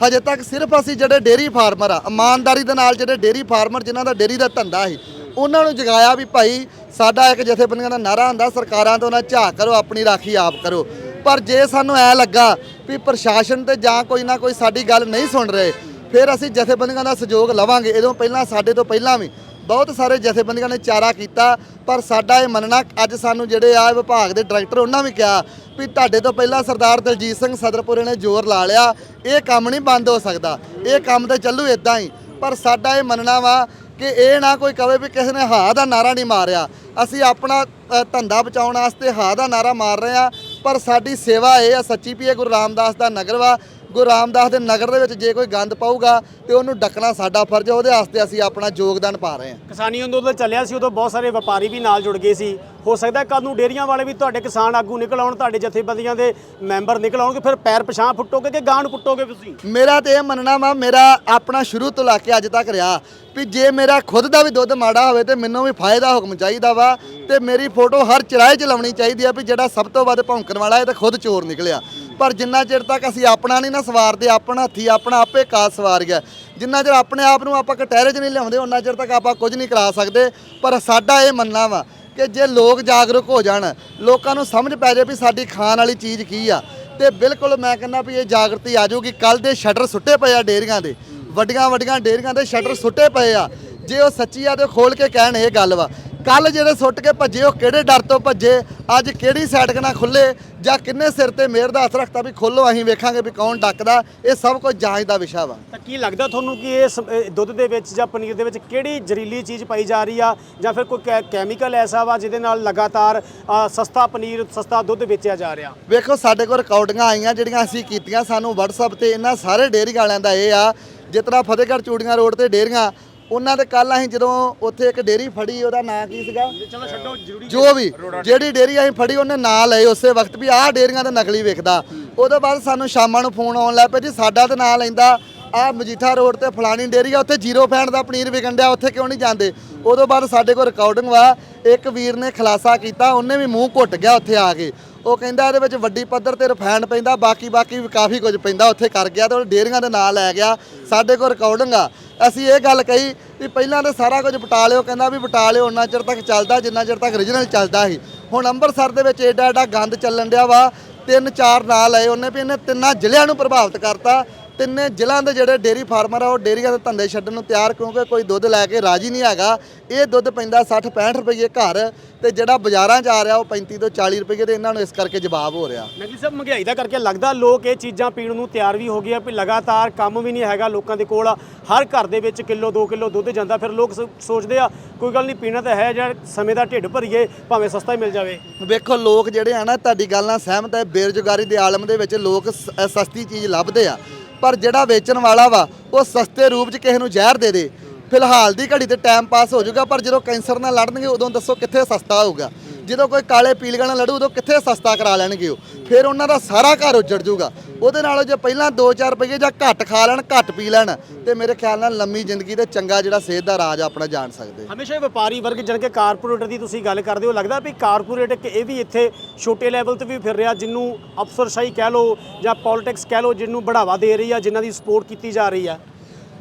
ਹਜੇ ਤੱਕ ਸਿਰਫ ਅਸੀਂ ਜਿਹੜੇ ਡੇਰੀ ਫਾਰਮਰ ਆ ਇਮਾਨਦਾਰੀ ਦੇ ਨਾਲ ਜਿਹੜੇ ਡੇਰੀ ਫਾਰਮਰ ਜਿਨ੍ਹਾਂ ਦਾ ਡੇਰੀ ਦਾ ਧੰਦਾ ਸੀ ਉਹਨਾਂ ਨੂੰ ਜਗਾਇਆ ਵੀ ਭਾਈ ਸਾਡਾ ਇੱਕ ਜਥੇਬੰਦੀਆਂ ਦਾ ਨਾਰਾ ਹੁੰਦਾ ਸਰਕਾਰਾਂ ਤੋਂ ਨਾ ਝਾਕ ਕਰੋ ਆਪਣੀ ਰਾਖੀ ਆਪ ਕਰੋ। ਪਰ ਜੇ ਸਾਨੂੰ ਐ ਲੱਗਾ ਵੀ ਪ੍ਰਸ਼ਾਸਨ ਤੇ ਜਾਂ ਕੋਈ ਨਾ ਕੋਈ ਸਾਡੀ ਗੱਲ ਨਹੀਂ ਸੁਣ ਰਹੇ ਫਿਰ ਅਸੀਂ ਜਥੇਬੰਦੀਆਂ ਦਾ ਸਹਿਯੋਗ ਲਵਾਂਗੇ ਇਹਦੋਂ ਪਹਿਲਾਂ ਸਾਡੇ ਤੋਂ ਪਹਿਲਾਂ ਵੀ ਬਹੁਤ ਸਾਰੇ ਜਥੇਬੰਦੀਆਂ ਨੇ ਚਾਰਾ ਕੀਤਾ, ਪਰ ਸਾਡਾ ਇਹ ਮੰਨਣਾ ਅੱਜ ਸਾਨੂੰ ਜਿਹੜੇ ਆ ਵਿਭਾਗ ਦੇ ਡਾਇਰੈਕਟਰ ਉਹਨਾਂ ਵੀ ਕਿਹਾ ਵੀ ਤੁਹਾਡੇ ਤੋਂ ਪਹਿਲਾਂ ਸਰਦਾਰ ਦਲਜੀਤ ਸਿੰਘ ਸਦਰਪੁਰੇ ਨੇ ਜ਼ੋਰ ਲਾ ਲਿਆ, ਇਹ ਕੰਮ ਨਹੀਂ ਬੰਦ ਹੋ ਸਕਦਾ, ਇਹ ਕੰਮ ਤੇ ਚੱਲੂ ਇਦਾਂ ਹੀ। ਪਰ ਸਾਡਾ ਇਹ ਮੰਨਣਾ ਵਾ ਕਿ ਇਹ ਨਾ ਕੋਈ ਕਵੇ ਵੀ ਕਿਸੇ ਨੇ ਹਾਂ ਦਾ ਨਾਰਾ ਨਹੀਂ ਮਾਰਿਆ। ਅਸੀਂ ਆਪਣਾ ਧੰਦਾ ਬਚਾਉਣ ਵਾਸਤੇ ਹਾਂ ਦਾ ਨਾਰਾ ਮਾਰ ਰਹੇ ਆ ਪਰ ਸਾਡੀ ਸੇਵਾ ਇਹ ਆ, ਸੱਚੀ ਵੀ ਇਹ ਗੁਰੂ ਰਾਮਦਾਸ ਦਾ ਨਗਰ ਵਾ ਗੁਰੂ ਰਾਮਦਾਸ ਦੇ ਨਗਰ ਦੇ ਵਿੱਚ ਜੇ ਕੋਈ ਗੰਦ ਪਾਊਗਾ ਤੇ ਉਹਨੂੰ ਡੱਕਣਾ ਸਾਡਾ ਫਰਜ਼ ਹੈ ਉਹਦੇ ਵਾਸਤੇ ਅਸੀਂ ਆਪਣਾ ਯੋਗਦਾਨ ਪਾ ਰਹੇ ਹਾਂ। ਕਿਸਾਨੀ ਅੰਦੋਲਨ ਚੱਲਿਆ ਸੀ ਉਦੋਂ ਬਹੁਤ ਸਾਰੇ ਵਪਾਰੀ ਵੀ ਨਾਲ ਜੁੜ ਗਏ ਸੀ। ਹੋ ਸਕਦਾ ਕੱਲ ਨੂੰ ਡੇਅਰੀਆਂ ਵਾਲੇ ਵੀ ਤੁਹਾਡੇ ਕਿਸਾਨ ਆਗੂ ਨਿਕਲ ਆਉਣ ਤੁਹਾਡੇ ਜਥੇਬੰਦੀਆਂ ਦੇ ਮੈਂਬਰ ਨਿਕਲ ਆਉਣਗੇ ਫਿਰ ਪੈਰ ਪਛਾਂ ਫੁੱਟੋਗੇ ਕਿ ਗਾਂ ਨੂੰ ਪੁੱਟੋਗੇ ਤੁਸੀਂ? ਮੇਰਾ ਤੇ ਇਹ ਮੰਨਣਾ ਵਾ ਮੇਰਾ ਆਪਣਾ ਸ਼ੁਰੂ ਤੋਂ ਲਾ ਕੇ ਅੱਜ ਤੱਕ ਰਿਹਾ ਵੀ ਜੇ ਮੇਰਾ ਖੁਦ ਦਾ ਵੀ ਦੁੱਧ ਮਾੜਾ ਹੋਵੇ ਤੇ ਮੈਨੂੰ ਵੀ ਫਾਇਦਾ ਹੁਕਮ ਚਾਹੀਦਾ ਵਾ ਤੇ ਮੇਰੀ ਫੋਟੋ ਹਰ ਚਰਾਏ 'ਚ ਲਾਉਣੀ ਚਾਹੀਦੀ ਆ ਵੀ ਜਿਹੜਾ ਸਭ ਤੋਂ ਵੱਧ ਭੌਂਕਣ ਵਾਲਾ ਇਹ ਤਾਂ ਖੁਦ ਚੋਰ ਨਿਕਲਿਆ। ਪਰ ਜਿੰਨਾ ਚਿਰ ਤੱਕ ਅਸੀਂ ਆਪਣਾ ਨਹੀਂ ਨਾ ਸਵਾਰਦੇ, ਆਪਣਾ ਹੱਥੀ, ਆਪਣਾ ਆਪੇ ਕਾਸ ਸਵਾਰ ਗਿਆ। ਜਿੰਨਾ ਚਿਰ ਆਪਣੇ ਆਪ ਨੂੰ ਆਪਾਂ ਕਟਹਿਰੇ 'ਚ ਨਹੀਂ ਲਿਆਉਂਦੇ ਉਹਨਾਂ ਚਿਰ ਤੱਕ ਆਪਾਂ ਕੁਝ ਨਹੀਂ ਕਰਾ ਸਕਦੇ। ਪਰ ਸਾਡਾ ਇਹ ਮੰਨਣਾ ਵਾ ਕਿ ਜੇ ਲੋਕ ਜਾਗਰੂਕ ਹੋ ਜਾਣ, ਲੋਕਾਂ ਨੂੰ ਸਮਝ ਪੈ ਜਾਏ ਵੀ ਸਾਡੀ ਖਾਣ ਵਾਲੀ ਚੀਜ਼ ਕੀ ਆ। ਤੇ ਬਿਲਕੁਲ ਮੈਂ ਕਹਿੰਦਾ ਵੀ ਇਹ ਜਾਗਰਤੀ ਆ ਜਾਊਗੀ। ਕੱਲ ਦੇ ਸ਼ਟਰ ਸੁੱਟੇ ਪਏ ਆ ਡੇਅਰੀਆਂ ਦੇ। ਵੱਡੀਆਂ ਵੱਡੀਆਂ ਡੇਅਰੀਆਂ ਦੇ ਸ਼ਟਰ ਸੁੱਟੇ ਪਏ ਆ। ਜੇ ਉਹ ਸੱਚੀ ਆ ਤੇ ਖੋਲ ਕੇ ਕਹਿਣ ਇਹ ਗੱਲ ਵਾ ਕੱਲ ਜਿਹੜੇ ਸੁੱਟ ਕੇ ਭੱਜੇ ਉਹ ਕਿਹੜੇ ਡਰ ਤੋਂ ਭੱਜੇ? ਅੱਜ ਕਿਹੜੀ ਸਾਈਡ ਨਾ ਖੁੱਲੇ? ਜਾਂ ਕਿੰਨੇ ਸਿਰ ਤੇ ਮਿਹਰ ਦਾ ਹੱਥ ਰੱਖਤਾ ਵੀ ਖੋਲੋ ਅਸੀਂ ਵੇਖਾਂਗੇ ਵੀ ਕੌਣ ਡੱਕਦਾ? ਇਹ ਸਭ ਕੁਝ ਜਾਂਚ ਦਾ ਵਿਸ਼ਾ ਵਾ। ਤਾਂ ਕੀ ਲੱਗਦਾ ਤੁਹਾਨੂੰ ਕਿ ਇਹ ਸ- ਇਹ ਦੁੱਧ ਦੇ ਵਿੱਚ ਜਾਂ ਪਨੀਰ ਦੇ ਵਿੱਚ ਕਿਹੜੀ ਜ਼ਹਿਰੀਲੀ ਚੀਜ਼ ਪਾਈ ਜਾ ਰਹੀ ਆ? ਜਾਂ ਫਿਰ ਕੋਈ ਕੈ- ਕੈਮੀਕਲ ਐਸਾ ਵਾ ਜਿਹਦੇ ਨਾਲ ਲਗਾਤਾਰ ਅ, ਸਸਤਾ ਪਨੀਰ ਸਸਤਾ ਦੁੱਧ ਵੇਚਿਆ ਜਾ ਰਿਹਾ? ਵੇਖੋ ਸਾਡੇ ਕੋਲ ਰਿਕਾਰਡਿੰਗਾਂ ਆਈਆਂ ਜਿਹੜੀਆਂ ਅਸੀਂ ਕੀਤੀਆਂ ਸਾਨੂੰ WhatsApp ਤੇ ਇਹਨਾਂ ਸਾਰੇ ਡੇਅਰੀ ਵਾਲਿਆਂ ਦਾ ਇਹ ਆ ਜਿਸ ਤਰ੍ਹਾਂ ਫਤਿਹਗੜ੍ਹ ਚੂੜੀਆਂ ਰੋਡ ਤੇ ਡੇਅਰੀਆਂ ਉਹਨਾਂ ਦੇ ਕੱਲ ਅਸੀਂ ਜਦੋਂ ਉੱਥੇ ਇੱਕ ਡੇਰੀ ਫੜੀ ਉਹਦਾ ਨਾਂ ਕੀ ਸੀਗਾ? ਚਲੋ ਛੱਡੋ ਜ਼ਰੂਰੀ ਜੋ ਵੀ ਜਿਹੜੀ ਡੇਰੀ ਅਸੀਂ ਫੜੀ ਉਹਨੇ ਨਾਂ ਲਏ ਉਸੇ ਵਕਤ ਵੀ ਆਹ ਡੇਰੀਆਂ ਤੇ ਨਕਲੀ ਵਿਕਦਾ ਉਹਦੇ ਬਾਅਦ ਸਾਨੂੰ ਸ਼ਾਮਾਂ ਨੂੰ ਫੋਨ ਆਉਣ ਲੱਗ ਪਿਆ ਜੀ ਸਾਡਾ ਤੇ ਨਾਂ ਲੈਂਦਾ ਆਹ ਮਜੀਠਾ ਰੋਡ ਤੇ ਫਲਾਣੀ ਡੇਰੀ ਆ ਉੱਥੇ ਜ਼ੀਰੋ ਫੈਂਟ ਦਾ ਪਨੀਰ ਵਿਕਣ ਡਿਆ ਉੱਥੇ ਕਿਉਂ ਨਹੀਂ ਜਾਂਦੇ? ਉਦੋਂ ਬਾਅਦ ਸਾਡੇ ਕੋਲ ਰਿਕਾਰਡਿੰਗ ਵਾ ਇੱਕ ਵੀਰ ਨੇ ਖੁਲਾਸਾ ਕੀਤਾ ਉਹਨੇ ਵੀ ਮੂੰਹ ਘੁੱਟ ਗਿਆ ਉੱਥੇ ਆ ਕੇ। ਉਹ ਕਹਿੰਦਾ ਇਹਦੇ ਵਿੱਚ ਵੱਡੀ ਪੱਧਰ ਤੇ ਰਿਫਾਈਨਡ ਪੈਂਦਾ, ਬਾਕੀ ਬਾਕੀ ਵੀ ਕਾਫੀ ਕੁਝ ਪੈਂਦਾ, ਉੱਥੇ ਕਰ ਗਿਆ ਤੇ ਉਹ ਡੇਰੀਆਂ ਦੇ ਨਾਲ ਲੈ ਗਿਆ, ਸਾਡੇ ਕੋਲ ਰਿਕਾਰਡਿੰਗ ਆ। ਅਸੀਂ ਇਹ ਗੱਲ ਕਹੀ ਵੀ ਪਹਿਲਾਂ ਤਾਂ ਸਾਰਾ ਕੁਝ ਬਟਾਲਿਓ ਕਹਿੰਦਾ ਵੀ ਬਟਾਲਿਓ ਉਹਨਾਂ ਚਿਰ ਤੱਕ ਚੱਲਦਾ, ਜਿੰਨਾ ਚਿਰ ਤੱਕ ਰੀਜਨਲ ਚੱਲਦਾ ਸੀ। ਹੁਣ ਅੰਮ੍ਰਿਤਸਰ ਦੇ ਵਿੱਚ ਏਡਾ ਏਡਾ ਗੰਦ ਚੱਲਣ ਡਿਆ ਵਾ ਤਿੰਨ ਚਾਰ ਨਾਲ ਆਏ, ਉਹਨੇ ਵੀ ਇਹਨੇ ਤਿੰਨਾਂ ਜ਼ਿਲ੍ਹਿਆਂ ਨੂੰ ਪ੍ਰਭਾਵਿਤ ਕਰਤਾ। ਤਿੰਨੇ ਜ਼ਿਲ੍ਹਿਆਂ ਦੇ ਜਿਹੜੇ ਡੇਰੀ ਫਾਰਮਰ ਆ ਉਹ ਡੇਰੀਆਂ ਦੇ ਧੰਦੇ ਛੱਡਣ ਨੂੰ ਤਿਆਰ ਕਿਉਂਕਿ ਕੋਈ ਦੁੱਧ ਲੈ ਕੇ ਰਾਜੀ ਨਹੀਂ ਹੈਗਾ। ਇਹ ਦੁੱਧ ਪੈਂਦਾ 60 65 ਰੁਪਏ ਘਰ ਤੇ ਜਿਹੜਾ ਬਾਜ਼ਾਰਾਂ 'ਚ ਆ ਰਿਹਾ ਉਹ 35 ਤੋਂ 40 ਰੁਪਏ ਤੇ ਇਹਨਾਂ ਨੂੰ ਇਸ ਕਰਕੇ ਜਵਾਬ ਹੋ ਰਿਹਾ। ਨਕਲੀ ਸਾਹਿਬ ਮਹਿੰਗਾਈ ਦਾ ਕਰਕੇ ਲੱਗਦਾ ਲੋਕ ਇਹ ਚੀਜ਼ਾਂ ਪੀਣ ਨੂੰ ਤਿਆਰ ਵੀ ਹੋ ਗਏ ਆ ਵੀ ਲਗਾਤਾਰ ਕੰਮ ਵੀ ਨਹੀਂ ਹੈਗਾ ਲੋਕਾਂ ਦੇ ਕੋਲ। ਹਰ ਘਰ ਦੇ ਵਿੱਚ ਕਿਲੋ 2 ਕਿਲੋ ਦੁੱਧ ਜਾਂਦਾ ਫਿਰ ਲੋਕ ਸੋਚਦੇ ਆ ਕੋਈ ਗੱਲ ਨਹੀਂ ਪੀਣਾ ਤਾਂ ਹੈ ਜਾਂ ਸਮੇਂ ਦਾ ਢਿੱਡ ਭਰੀਏ ਭਾਵੇਂ ਸਸਤਾ ਹੀ ਮਿਲ ਜਾਵੇ। ਵੇਖੋ ਲੋਕ ਜਿਹੜੇ ਆ ਨਾ ਤੁਹਾਡੀ ਗੱਲ ਨਾਲ ਸਹਿਮਤ ਹੈ ਬੇਰੁਜ਼ਗਾਰੀ ਦੇ ਆਲਮ ਦੇ ਵਿੱਚ ਲੋਕ ਸਸਤੀ ਚੀਜ਼ ਲੱਭਦੇ ਆ। ਪਰ ਜਿਹੜਾ ਵੇਚਣ ਵਾਲਾ ਵਾ, ਉਹ ਸਸਤੇ ਰੂਪ 'ਚ ਕਿਸੇ ਨੂੰ ਜ਼ਹਿਰ ਦੇ ਦੇ। ਫਿਲਹਾਲ ਦੀ ਘੜੀ ਤੇ ਟਾਈਮ ਪਾਸ ਹੋ ਜਾਊਗਾ, ਪਰ ਜਦੋਂ ਕੈਂਸਰ ਨਾਲ ਲੜਨਗੇ, ਉਦੋਂ ਦੱਸੋ ਕਿੱਥੇ ਸਸਤਾ ਹੋਊਗਾ। ਜਦੋਂ ਕੋਈ ਕਾਲੇ ਨਾਲ ਲੜੂ ਉਦੋਂ ਕਿੱਥੇ ਸਸਤਾ ਕਰਾ ਲੈਣਗੇ ਉਹ? ਫਿਰ ਉਹਨਾਂ ਦਾ ਸਾਰਾ ਘਰ ਉੱਜੜ ਜਾਊਗਾ। ਉਹਦੇ ਨਾਲੋਂ ਜੇ ਪਹਿਲਾਂ 2-4 ਰੁਪਏ ਜਾਂ ਘੱਟ ਖਾ ਲੈਣ ਘੱਟ ਪੀ ਲੈਣ ਤੇ ਮੇਰੇ ਖਿਆਲ ਨਾਲ ਲੰਮੀ ਜ਼ਿੰਦਗੀ ਤੇ ਚੰਗਾ ਜਿਹੜਾ ਸਿਹਤ ਦਾ ਰਾਜ ਆਪਣਾ ਜਾਣ ਸਕਦੇ। ਹਮੇਸ਼ਾ ਹੀ ਵਪਾਰੀ ਵਰਗ ਜਾਣੀ ਕਿ ਕਾਰਪੋਰੇਟਰ ਦੀ ਤੁਸੀਂ ਗੱਲ ਕਰਦੇ ਹੋ ਲੱਗਦਾ ਵੀ ਕਾਰਪੋਰੇਟ ਇੱਕ ਇਹ ਵੀ ਇੱਥੇ ਛੋਟੇ ਲੈਵਲ ਤੇ ਵੀ ਫਿਰ ਰਿਹਾ ਜਿਹਨੂੰ ਅਫਸਰਸ਼ਾਹੀ ਕਹਿ ਲਓ ਜਾਂ ਪੋਲਿਟਿਕਸ ਕਹਿ ਲਓ ਜਿਹਨੂੰ ਬੜਾਵਾ ਦੇ ਰਹੀ ਆ ਜਿਨ੍ਹਾਂ ਦੀ ਸਪੋਰਟ ਕੀਤੀ ਜਾ ਰਹੀ ਆ।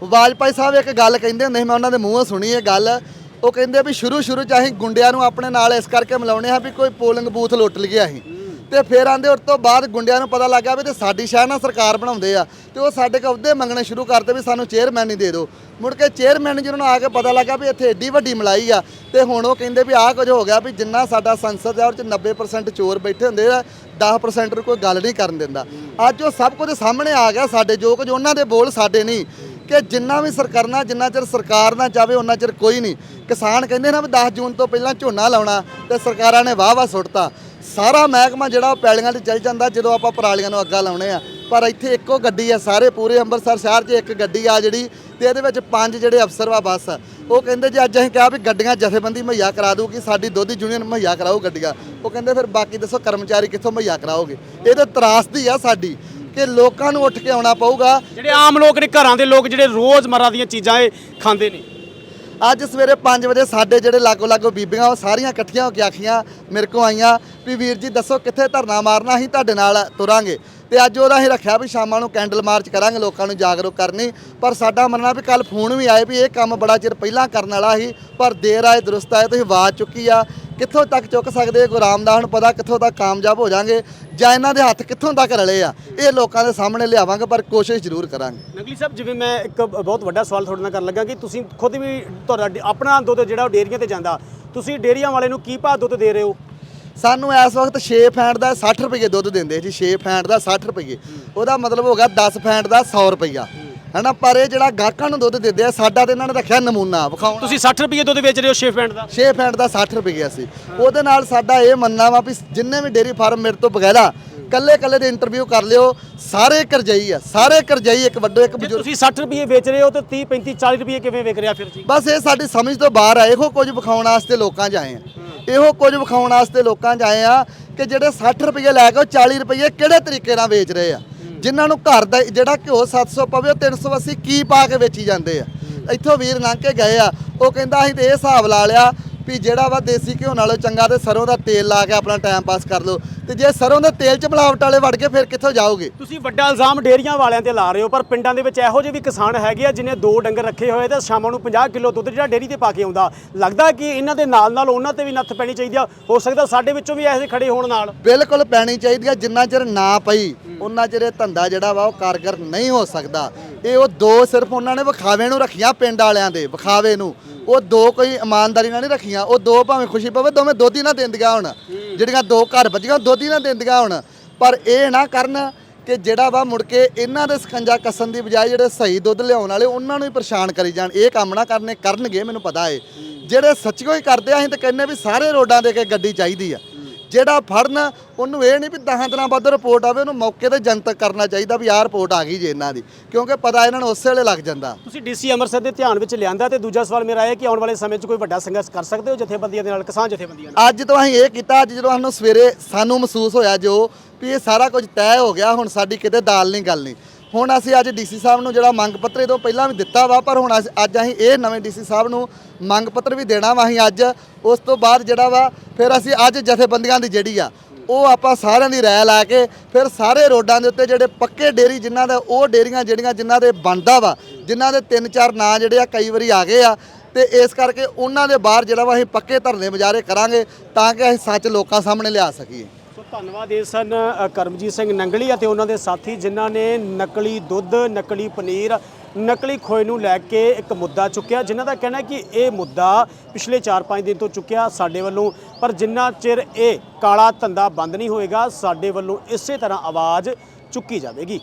ਵਾਜਪਾਈ ਸਾਹਿਬ ਇੱਕ ਗੱਲ ਕਹਿੰਦੇ ਹੁੰਦੇ ਸੀ ਮੈਂ ਉਹਨਾਂ ਦੇ ਮੂੰਹੋਂ ਸੁਣੀ ਇਹ ਗੱਲ ਉਹ ਕਹਿੰਦੇ ਵੀ ਸ਼ੁਰੂ ਸ਼ੁਰੂ ਚ ਅਸੀਂ ਗੁੰਡਿਆਂ ਨੂੰ ਆਪਣੇ ਨਾਲ ਇਸ ਕਰਕੇ ਮਿਲਾਉਣੇ ਆ ਵੀ ਕੋਈ ਪੋਲਿੰਗ ਬੂਥ ਲੁੱਟ ਲਈਏ ਅਸੀਂ। ਤੇ ਫਿਰ ਆਂਦੇ ਉਸ ਤੋਂ ਬਾਅਦ ਗੁੰਡਿਆਂ ਨੂੰ ਪਤਾ ਲੱਗਾ ਵੀ ਤੇ ਸਾਡੀ ਸ਼ਹਿਰ ਨਾਲ ਸਰਕਾਰ ਬਣਾਉਂਦੇ ਆ ਤੇ ਉਹ ਸਾਡੇ ਕੋਲ ਅਹੁਦੇ ਮੰਗਣੇ ਸ਼ੁਰੂ ਕਰਦੇ ਵੀ ਸਾਨੂੰ ਚੇਅਰਮੈਨ ਹੀ ਦੇ ਦਿਓ ਮੁੜ ਕੇ ਚੇਅਰਮੈਨ ਜਿਹਨਾਂ ਨੂੰ ਆ ਕੇ ਪਤਾ ਲੱਗਾ ਵੀ ਇੱਥੇ ਏਡੀ ਵੱਡੀ ਮਲਾਈ ਆ ਤੇ ਹੁਣ ਉਹ ਕਹਿੰਦੇ ਵੀ ਆਹ ਕੁਝ ਹੋ ਗਿਆ ਵੀ ਜਿੰਨਾ ਸਾਡਾ ਸੰਸਦ ਆ, ਉਹ ਚ 90% ਚੋਰ ਬੈਠੇ ਹੁੰਦੇ ਆ 10% ਨੂੰ ਕੋਈ ਗੱਲ ਨਹੀਂ ਕਰਨ ਦਿੰਦਾ। ਅੱਜ ਉਹ ਸਭ ਕੁਝ ਸਾਹਮਣੇ ਆ ਗਿਆ ਸਾਡੇ ਜੋ ਕੁਝ ਉਹਨਾਂ ਦੇ ਬੋਲ ਸਾਡੇ ਨਹੀਂ। ਕਿ ਜਿੰਨਾ ਵੀ ਸਰਕਾਰਨਾ ਜਿੰਨਾ ਚਿਰ ਸਰਕਾਰ ਨਾ ਚਾਵੇ ਉਹਨਾਂ ਚਿਰ ਕੋਈ ਨਹੀਂ। ਕਿਸਾਨ ਕਹਿੰਦੇ ਨਾ ਵੀ 10 ਜੂਨ ਤੋਂ ਪਹਿਲਾਂ ਝੋਨਾ ਲਾਉਣਾ ਤੇ ਸਰਕਾਰਾਂ ਨੇ ਵਾਹ ਵਾਹ ਸੁੱਟਤਾ। ਸਾਰਾ ਮਹਿਕਮਾ ਜਿਹੜਾ ਉਹ ਪੈਲੀਆਂ 'ਤੇ ਚੱਲ ਜਾਂਦਾ ਜਦੋਂ ਆਪਾਂ ਪਰਾਲੀਆਂ ਨੂੰ ਅੱਗਾ ਲਾਉਣੇ ਆ। ਪਰ ਇੱਥੇ ਇੱਕੋ ਗੱਡੀ ਆ, ਸਾਰੇ ਪੂਰੇ ਅੰਮ੍ਰਿਤਸਰ ਸ਼ਹਿਰ 'ਚ ਇੱਕ ਗੱਡੀ ਆ ਜਿਹੜੀ ਤੇ ਇਹਦੇ ਵਿੱਚ ਪੰਜ ਜਿਹੜੇ ਅਫਸਰ ਵਾ ਬੱਸ। ਉਹ ਕਹਿੰਦੇ ਜੇ ਅੱਜ ਅਸੀਂ ਕਿਹਾ ਵੀ ਗੱਡੀਆਂ ਜਥੇਬੰਦੀ ਮੁਹੱਈਆ ਕਰਾ ਦੂਗੀ ਸਾਡੀ ਦੋਧੀ ਯੂਨੀਅਨ ਮੁਹੱਈਆ ਕਰਾਓ ਗੱਡੀਆਂ। ਉਹ ਕਹਿੰਦੇ ਫਿਰ ਬਾਕੀ ਦੱਸੋ ਕਰਮਚਾਰੀ ਕਿੱਥੋਂ ਮੁਹੱਈਆ ਕਰਾਓਗੇ? ਇਹ ਤਾਂ ਤਰਾਸਦੀ ਆ ਸਾਡੀ। ਕਿ ਲੋਕਾਂ ਨੂੰ ਉੱਠ ਕੇ ਆਉਣਾ ਪਊਗਾ। ਜਿਹੜੇ ਆਮ ਲੋਕ ਨੇ ਘਰਾਂ ਦੇ ਲੋਕ ਜਿਹੜੇ ਰੋਜ਼ਮਰਰਾ ਦੀਆਂ ਚੀਜ਼ਾਂ ਇਹ ਖਾਂਦੇ ਨੇ। ਅੱਜ ਸਵੇਰੇ 5 ਵਜੇ ਸਾਡੇ ਜਿਹੜੇ ਲਾਗੋ ਲਾਗੋ ਬੀਬੀਆਂ ਉਹ ਸਾਰੀਆਂ ਇਕੱਠੀਆਂ ਹੋ ਕੇ ਆਖੀਆਂ ਮੇਰੇ ਕੋ ਆਈਆਂ ਵੀ ਵੀਰ ਜੀ ਦੱਸੋ ਕਿੱਥੇ ਧਰਨਾ ਮਾਰਨਾ ਅਸੀਂ ਤੁਹਾਡੇ ਨਾਲ ਤੁਰਾਂਗੇ। ਤੇ ਅੱਜ ਉਹਦਾ ਅਸੀਂ ਰੱਖਿਆ ਵੀ ਸ਼ਾਮਾਂ ਨੂੰ ਕੈਂਡਲ ਮਾਰਚ ਕਰਾਂਗੇ ਲੋਕਾਂ ਨੂੰ ਜਾਗਰੂਕ ਕਰਨੀ ਪਰ ਸਾਡਾ ਮੰਨਣਾ ਵੀ ਕੱਲ ਫੋਨ ਵੀ ਆਏ ਵੀ ਇਹ ਕੰਮ ਬੜਾ ਚਿਰ ਪਹਿਲਾਂ ਕਰਨ ਵਾਲਾ ਸੀ ਪਰ ਦੇਰ ਆਏ ਦਰੁਸਤ ਆਏ ਤੁਸੀਂ ਆਵਾਜ਼ ਚੁੱਕੀ ਆ। ਕਿੱਥੋਂ ਤੱਕ ਚੁੱਕ ਸਕਦੇ ਗੁਰੂ ਰਾਮਦਾਸ ਨੂੰ ਪਤਾ ਕਿੱਥੋਂ ਤੱਕ ਕਾਮਯਾਬ ਹੋ ਜਾਾਂਗੇ ਜਾਂ ਇਹਨਾਂ ਦੇ ਹੱਥ ਕਿੱਥੋਂ ਤੱਕ ਰਲੇ ਆ? ਇਹ ਲੋਕਾਂ ਦੇ ਸਾਹਮਣੇ ਲਿਆਵਾਂਗੇ ਪਰ ਕੋਸ਼ਿਸ਼ ਜ਼ਰੂਰ ਕਰਾਂਗੇ। ਨਕਲੀ ਸਾਹਿਬ ਜਿਵੇਂ ਮੈਂ ਇੱਕ ਬਹੁਤ ਵੱਡਾ ਸਵਾਲ ਤੁਹਾਡੇ ਨਾਲ ਕਰਨ ਲੱਗਾ ਕਿ ਤੁਸੀਂ ਖੁਦ ਵੀ ਤੁਹਾਡਾ ਆਪਣਾ ਦੁੱਧ ਜਿਹੜਾ ਉਹ ਡੇਅਰੀਆਂ ਤੇ ਜਾਂਦਾ ਤੁਸੀਂ ਡੇਅਰੀਆਂ ਵਾਲੇ ਨੂੰ ਕੀ ਭਾਅ ਦੁੱਧ ਦੇ ਰਹੇ ਹੋ? ਸਾਨੂੰ ਇਸ ਵਕਤ 6 ਫੈਂਟ ਦਾ 60 ਰੁਪਏ ਦੁੱਧ ਦਿੰਦੇ ਜੀ 6 ਫੈਂਟ ਦਾ 60 ਰੁਪਏ। ਉਹਦਾ ਮਤਲਬ ਹੋ ਗਿਆ 10 ਫੈਂਟ ਦਾ 100 ਰੁਪਈਆ। ਹਨਾ ਪਰ ਇਹ ਜਿਹੜਾ ਗਾਹਕਾਂ ਨੂੰ ਦੁੱਧ ਦਿੰਦੇ ਆ ਸਾਡਾ ਤੇ ਇਹਨਾਂ ਨੇ ਰੱਖਿਆ ਨਮੂਨਾ ਵਿਖਾਉਣ ਤੁਸੀਂ 60 ਰੁਪਏ ਦੁੱਧ ਵੇਚ ਰਹੇ ਹੋ 6 ਪੈਂਟ ਦਾ? 6 ਫੈਂਟ ਦਾ 60 ਰੁਪਏ ਸੀ ਉਹਦੇ ਨਾਲ ਸਾਡਾ ਇਹ ਮੰਨਣਾ ਵਾ ਵੀ ਜਿੰਨੇ ਵੀ ਡੇਰੀ ਫਾਰਮ ਮੇਰੇ ਤੋਂ ਬਗੈਰਾ ਕੱਲੇ ਕੱਲੇ ਦੇ ਇੰਟਰਵਿਊ ਕਰ ਲਿਓ ਸਾਰੇ ਕਰਜਈ ਆ ਸਾਰੇ ਕਰਜਈ ਇੱਕ ਵੱਡੋ ਇੱਕ ਜੇ ਬਜ਼ੁਰਗ ਤੁਸੀਂ 60 ਰੁਪਏ ਵੇਚ ਰਹੇ ਹੋ ਤਾਂ 30 35 40 ਰੁਪਏ ਕਿਵੇਂ ਵਿਕ ਰਿਹਾ ਫਿਰ ਜੀ? ਬਸ ਇਹ ਸਾਡੀ ਸਮਝ ਤੋਂ ਬਾਹਰ ਆ ਇਹੋ ਕੁਝ ਵਿਖਾਉਣ ਵਾਸਤੇ ਲੋਕਾਂ 'ਚ ਆਏ ਆ। ਇਹੋ ਕੁਝ ਵਿਖਾਉਣ ਵਾਸਤੇ ਲੋਕਾਂ 'ਚ ਆਏ ਆ ਕਿ ਜਿਹੜੇ 60 ਰੁਪਏ ਲੈ ਕੇ ਉਹ 40 ਰੁਪਏ ਕਿਹੜੇ ਤਰੀਕੇ ਨਾਲ ਵੇਚ ਰਹੇ ਆ? ਜਿਨ੍ਹਾਂ ਨੂੰ ਘਰ ਦਾ ਜਿਹੜਾ ਘਿਓ 700 ਪਵੇ, ਉਹ 380 ਕੀ ਪਾ ਕੇ ਵੇਚੀ ਜਾਂਦੇ ਆ। ਇੱਥੋਂ ਵੀਰ ਲੰਘ ਕੇ ਗਏ ਆ। ਉਹ ਕਹਿੰਦਾ ਅਸੀਂ ਤੇ ਇਹ ਹਿਸਾਬ ਲਾ ਲਿਆ ਵੀ ਜਿਹੜਾ ਵਾ ਦੇਸੀ ਘਿਓ ਨਾਲੋਂ ਚੰਗਾ ਤੇ ਸਰੋਂ ਦਾ ਤੇਲ ਲਾ ਕੇ ਆਪਣਾ ਟਾਈਮ ਪਾਸ ਕਰ ਲਓ। ਤੇ ਜੇ ਸਰੋਂ ਦੇ ਤੇਲ 'ਚ ਮਿਲਾਵਟ ਵਾਲੇ ਵੜ ਕੇ ਫਿਰ ਕਿੱਥੋਂ ਜਾਓਗੇ? ਤੁਸੀਂ ਵੱਡਾ ਇਲਜ਼ਾਮ ਡੇਅਰੀਆਂ ਵਾਲਿਆਂ ਤੇ ਲਾ ਰਹੇ ਹੋ ਪਰ ਪਿੰਡਾਂ ਦੇ ਵਿੱਚ ਇਹੋ ਜਿਹੇ ਵੀ ਕਿਸਾਨ ਹੈਗੇ ਆ ਜਿਨੇ ਦੋ ਡੰਗਰ ਰੱਖੇ ਹੋਏ ਤੇ ਸ਼ਾਮਾਂ ਨੂੰ 50 ਕਿਲੋ ਦੁੱਧ ਜਿਹੜਾ ਡੇਅਰੀ ਤੇ ਪਾ ਕੇ ਆਉਂਦਾ। ਲੱਗਦਾ ਕਿ ਇਹਨਾਂ ਦੇ ਨਾਲ ਨਾਲ ਉਹਨਾਂ ਤੇ ਵੀ ਨੱਥ ਪੈਣੀ ਚਾਹੀਦੀ ਆ। ਹੋ ਸਕਦਾ ਸਾਡੇ ਵਿੱਚੋਂ ਵੀ ਐਸੇ ਖੜੇ ਹੋਣ ਨਾਲ। ਬਿਲਕੁਲ ਪੈਣੀ ਚਾਹੀਦੀ ਆ ਜਿੰਨਾ ਚਿਰ ਨਾ ਪਈ ਉਹਨਾਂ ਚਿਰ ਇਹ ਧੰਦਾ ਜਿਹੜਾ ਵਾ ਉਹ ਕਾਰਗਰ ਨਹੀਂ ਹੋ ਸਕਦਾ। ਇਹ ਉਹ ਦੋ ਸਿਰਫ ਉਹਨਾਂ ਨੇ ਵਿਖਾਵੇ ਨੂੰ ਰੱਖੀਆਂ ਪਿੰਡ ਵਾਲਿਆਂ ਦੇ ਵਿਖਾਵੇ ਨੂੰ। ਉਹ ਦੋ ਕੋਈ ਇਮਾਨਦਾਰੀ ਨਾਲ ਨਹੀਂ ਰੱਖੀਆਂ ਉਹ ਦੋ ਭਾਵੇਂ ਖੁਸ਼ੀ ਪਵੇ ਦੋਵੇਂ ਦੁੱਧ ਹੀ ਨਾ ਦਿੰਦੀਆਂ ਹੁਣ। ਜਿਹੜੀਆਂ ਦੋ ਘਰ ਬੱਜੀਆਂ ਦੁੱਧ ਹੀ ਨਾ ਦਿੰਦੀਆਂ ਹੁਣ। ਪਰ ਇਹ ਨਾ ਕਰਨ ਕਿ ਜਿਹੜਾ ਵਾ ਮੁੜ ਕੇ ਇਹਨਾਂ ਦੇ ਸਕੰਜਾ ਕੱਸਣ ਦੀ ਬਜਾਏ ਜਿਹੜੇ ਸਹੀ ਦੁੱਧ ਲਿਆਉਣ ਵਾਲੇ, ਉਹਨਾਂ ਨੂੰ ਹੀ ਪਰੇਸ਼ਾਨ ਕਰੀ ਜਾਣ। ਇਹ ਕੰਮ ਨਾ ਕਰਨੇ, ਕਰਨਗੇ, ਮੈਨੂੰ ਪਤਾ ਏ। ਜਿਹੜੇ ਸੱਚੀਓ ਹੀ ਕਰਦੇ ਆ, ਅਸੀਂ ਤਾਂ ਕਹਿੰਨੇ ਵੀ ਸਾਰੇ ਰੋਡਾਂ ਦੇ ਕੇ ਗੱਡੀ ਚਾਹੀਦੀ ਆ। ਜਿਹੜਾ ਫੜਨ ਉਹਨੂੰ ਇਹ ਨਹੀਂ ਵੀ 10 ਦਿਨਾਂ ਬਾਅਦ ਰਿਪੋਰਟ ਆਵੇ ਉਹਨੂੰ ਮੌਕੇ ਤੇ ਜਨਤਕ ਕਰਨਾ ਚਾਹੀਦਾ ਵੀ ਆਹ ਰਿਪੋਰਟ ਆ ਗਈ ਜੇ ਇਹਨਾਂ ਦੀ। ਕਿਉਂਕਿ ਪਤਾ ਇਹਨਾਂ ਨੂੰ ਉਸੇ ਵੇਲੇ ਲੱਗ ਜਾਂਦਾ। ਤੁਸੀਂ ਡੀਸੀ ਅੰਮ੍ਰਿਤਸਰ ਦੇ ਧਿਆਨ ਵਿੱਚ ਲਿਆਂਦਾ ਤੇ ਦੂਜਾ ਸਵਾਲ ਮੇਰਾ ਇਹ ਹੈ ਕਿ ਆਉਣ ਵਾਲੇ ਸਮੇਂ 'ਚ ਕੋਈ ਵੱਡਾ ਸੰਘਰਸ਼ ਕਰ ਸਕਦੇ ਹੋ ਜਥੇਬੰਦੀਆਂ ਦੇ ਨਾਲ ਕਿਸਾਨ ਜਥੇਬੰਦੀਆਂ ਨਾਲ? ਅੱਜ ਤੋਂ ਅਸੀਂ ਇਹ ਕੀਤਾ ਅੱਜ ਜਦੋਂ ਸਾਨੂੰ ਸਵੇਰੇ ਸਾਨੂੰ ਮਹਿਸੂਸ ਹੋਇਆ ਜੋ ਵੀ ਇਹ ਸਾਰਾ ਕੁਝ ਤੈਅ ਹੋ ਗਿਆ ਹੁਣ ਸਾਡੀ ਕਿਤੇ ਦਾਲ ਨਹੀਂ ਗੱਲ ਨਹੀਂ ਹੁਣ ਅਸੀਂ ਅੱਜ ਡੀਸੀ ਸਾਹਿਬ ਨੂੰ ਜਿਹੜਾ ਮੰਗ ਪੱਤਰ ਇਹ ਤੋਂ ਪਹਿਲਾਂ ਵੀ ਦਿੱਤਾ ਵਾ, ਪਰ ਹੁਣ ਅਸੀਂ- ਅੱਜ ਅਸੀਂ ਇਹ ਨਵੇਂ ਡੀਸੀ ਸਾਹਿਬ ਨੂੰ ਮੰਗ ਪੱਤਰ ਵੀ ਦੇਣਾ ਵਾ, ਅਸੀਂ ਅੱਜ ਉਸ ਤੋਂ ਬਾਅਦ ਜਿਹੜਾ ਵਾ, ਫਿਰ ਅਸੀਂ ਅੱਜ ਜਥੇਬੰਦੀਆਂ ਦੀ ਜਿਹੜੀ ਆ, ਉਹ ਆਪਾਂ ਸਾਰਿਆਂ ਦੀ ਰਾਇ ਲੈ ਕੇ ਫਿਰ ਸਾਰੇ ਰੋਡਾਂ ਦੇ ਉੱਤੇ ਜਿਹੜੇ ਪੱਕੇ ਡੇਰੀ ਜਿਨ੍ਹਾਂ ਦਾ, ਉਹ ਡੇਰੀਆਂ ਜਿਹੜੀਆਂ ਜਿਨ੍ਹਾਂ ਦੇ ਬਣਦਾ ਵਾ, ਜਿਨ੍ਹਾਂ ਦੇ ਤਿੰਨ ਚਾਰ ਨਾਂ ਜਿਹੜੇ ਆ ਕਈ ਵਾਰੀ ਆ ਗਏ ਆ, ਤੇ ਇਸ ਕਰਕੇ ਉਹਨਾਂ ਦੇ ਬਾਹਰ ਜਿਹੜਾ ਵਾ ਅਸੀਂ ਪੱਕੇ ਧਰਨੇ ਮੁਜ਼ਾਹਰੇ ਕਰਾਂਗੇ ਤਾਂ ਕਿ ਅਸੀਂ ਸੱਚ ਲੋਕਾਂ ਸਾਹਮਣੇ ਲਿਆ ਸਕੀਏ। ਸੋ ਧੰਨਵਾਦ ਇਹ ਸਨ ਕਰਮਜੀਤ ਸਿੰਘ ਨੰਗਲੀ ਅਤੇ ਉਹਨਾਂ ਦੇ ਸਾਥੀ ਜਿਨ੍ਹਾਂ ਨੇ ਨਕਲੀ ਦੁੱਧ, ਨਕਲੀ ਪਨੀਰ, ਨਕਲੀ ਖੋਏ ਨੂੰ ਲੈ ਕੇ ਇੱਕ ਮੁੱਦਾ ਚੁੱਕਿਆ, ਜਿਨ੍ਹਾਂ ਦਾ ਕਹਿਣਾ ਹੈ ਕਿ ਇਹ ਮੁੱਦਾ ਪਿਛਲੇ 4-5 ਦਿਨ ਤੋਂ ਚੁੱਕਿਆ ਸਾਡੇ ਵੱਲੋਂ, ਪਰ ਜਿੰਨਾ ਚਿਰ ਇਹ ਕਾਲਾ ਧੰਦਾ ਬੰਦ ਨਹੀਂ ਹੋਏਗਾ, ਸਾਡੇ ਵੱਲੋਂ ਇਸੇ ਤਰ੍ਹਾਂ ਆਵਾਜ਼ ਚੁੱਕੀ ਜਾਵੇਗੀ।